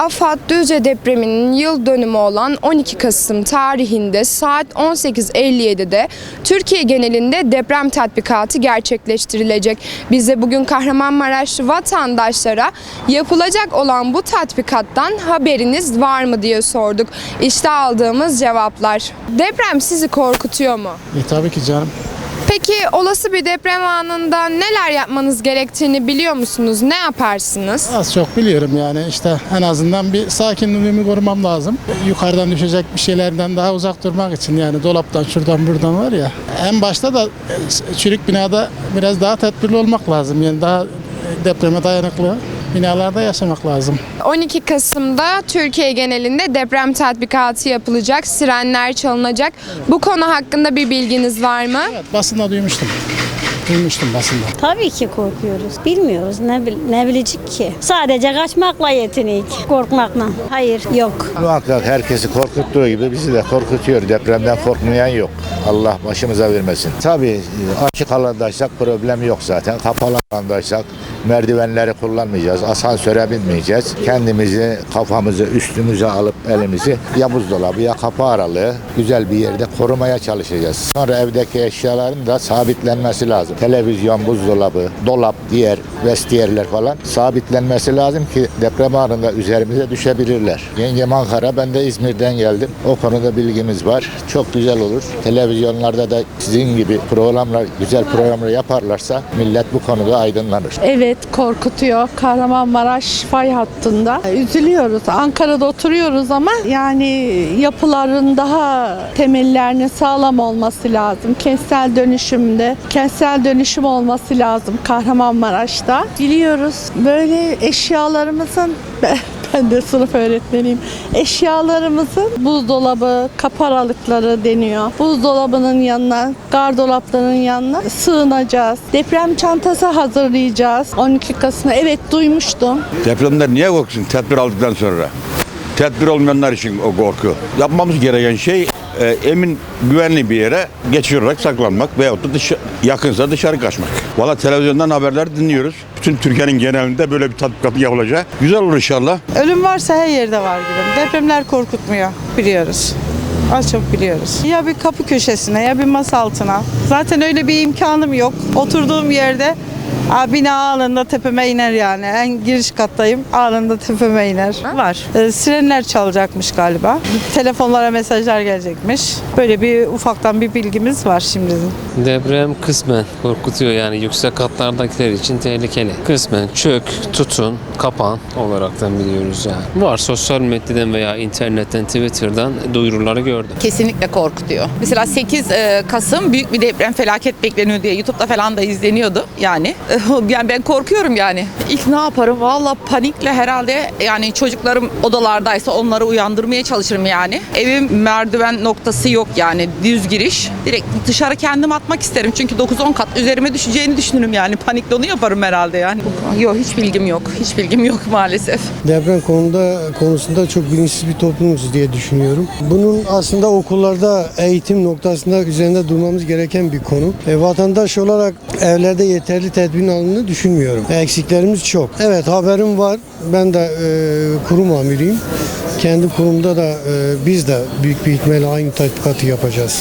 AFAD Düzce depreminin yıl dönümü olan 12 Kasım tarihinde saat 18.57'de Türkiye genelinde deprem tatbikatı gerçekleştirilecek. Biz de bugün Kahramanmaraşlı vatandaşlara yapılacak olan bu tatbikattan haberiniz var mı diye sorduk. İşte aldığımız cevaplar. Deprem sizi korkutuyor mu? E, tabii ki canım. Peki olası bir deprem anında neler yapmanız gerektiğini biliyor musunuz? Ne yaparsınız? Az çok biliyorum yani işte en azından bir sakinliğimi korumam lazım. Yukarıdan düşecek bir şeylerden daha uzak durmak için yani dolaptan şuradan buradan var ya. En başta da e, çürük binada biraz daha tedbirli olmak lazım. Yani daha depreme dayanıklı binalarda yaşamak lazım. 12 Kasım'da Türkiye genelinde deprem tatbikatı yapılacak, sirenler çalınacak. Bu konu hakkında bir bilginiz var mı? Evet basında duymuştum. Duymuştum basında. Tabii ki korkuyoruz. Bilmiyoruz ne, ne bilecek ki. Sadece kaçmakla yetinik. Korkmakla. Hayır yok. Muhakkak herkesi korkuttuğu gibi bizi de korkutuyor. Depremden korkmayan yok. Allah başımıza vermesin. Tabii e, açık alandaysak problem yok zaten. Kapalı alandaysak merdivenleri kullanmayacağız. Asansöre binmeyeceğiz. Kendimizi, kafamızı üstümüze alıp elimizi ya buzdolabı ya kapı aralığı güzel bir yerde korumaya çalışacağız. Sonra evdeki eşyaların da sabitlenmesi lazım. Televizyon, buzdolabı, dolap, diğer vestiyerler falan sabitlenmesi lazım ki deprem anında üzerimize düşebilirler. Yengem Ankara, ben de İzmir'den geldim. O konuda bilgimiz var. Çok güzel olur. Televizyonlarda da sizin gibi programlar, güzel programlar yaparlarsa millet bu konuda aydınlanır. Evet korkutuyor. Kahramanmaraş fay hattında. Üzülüyoruz. Ankara'da oturuyoruz ama yani yapıların daha temellerinin sağlam olması lazım. Kentsel dönüşümde, kentsel dönüşüm olması lazım Kahramanmaraş'ta. Biliyoruz böyle eşyalarımızın ben de sınıf öğretmeniyim. Eşyalarımızın buzdolabı, kapı aralıkları deniyor. Buzdolabının yanına, gardolaplarının yanına sığınacağız. Deprem çantası hazırlayacağız. 12 Kasım'da evet duymuştum. Depremden niye korksun tedbir aldıktan sonra? Tedbir olmayanlar için o korku. Yapmamız gereken şey e, emin, güvenli bir yere geçirerek saklanmak veyahut da dışı, yakınsa dışarı kaçmak. Valla televizyondan haberler dinliyoruz. Bütün Türkiye'nin genelinde böyle bir tatbikat yapılacak. Güzel olur inşallah. Ölüm varsa her yerde var gülüm. Depremler korkutmuyor biliyoruz. Az çok biliyoruz. Ya bir kapı köşesine ya bir masa altına. Zaten öyle bir imkanım yok. Oturduğum yerde Aa, bina anında tepeme iner yani. En giriş kattayım. Anında tepeme iner. Var. Ee, sirenler çalacakmış galiba. Telefonlara mesajlar gelecekmiş. Böyle bir ufaktan bir bilgimiz var şimdi. Deprem kısmen korkutuyor yani yüksek katlardakiler için tehlikeli. Kısmen çök, tutun, kapan olaraktan biliyoruz yani. Var sosyal medyadan veya internetten, Twitter'dan duyuruları gördüm. kesinlikle korkutuyor. Mesela 8 e, Kasım büyük bir deprem felaket bekleniyor diye YouTube'da falan da izleniyordu yani. Yani ben korkuyorum yani. İlk ne yaparım? Valla panikle herhalde yani çocuklarım odalardaysa onları uyandırmaya çalışırım yani. Evim merdiven noktası yok yani düz giriş. Direkt dışarı kendim atmak isterim. Çünkü 9-10 kat üzerime düşeceğini düşünürüm yani. Panikle onu yaparım herhalde yani. Yok hiç bilgim yok. Hiç bilgim yok maalesef. Deprem konuda konusunda çok bilinçsiz bir toplumuz diye düşünüyorum. Bunun aslında okullarda eğitim noktasında üzerinde durmamız gereken bir konu. E, vatandaş olarak evlerde yeterli tedbirin alındığını düşünmüyorum. Eksiklerimiz çok. Evet haberim var. Ben de e, kurum amiriyim. Kendi kurumda da e, biz de büyük bir ihtimalle aynı tatbikatı yapacağız.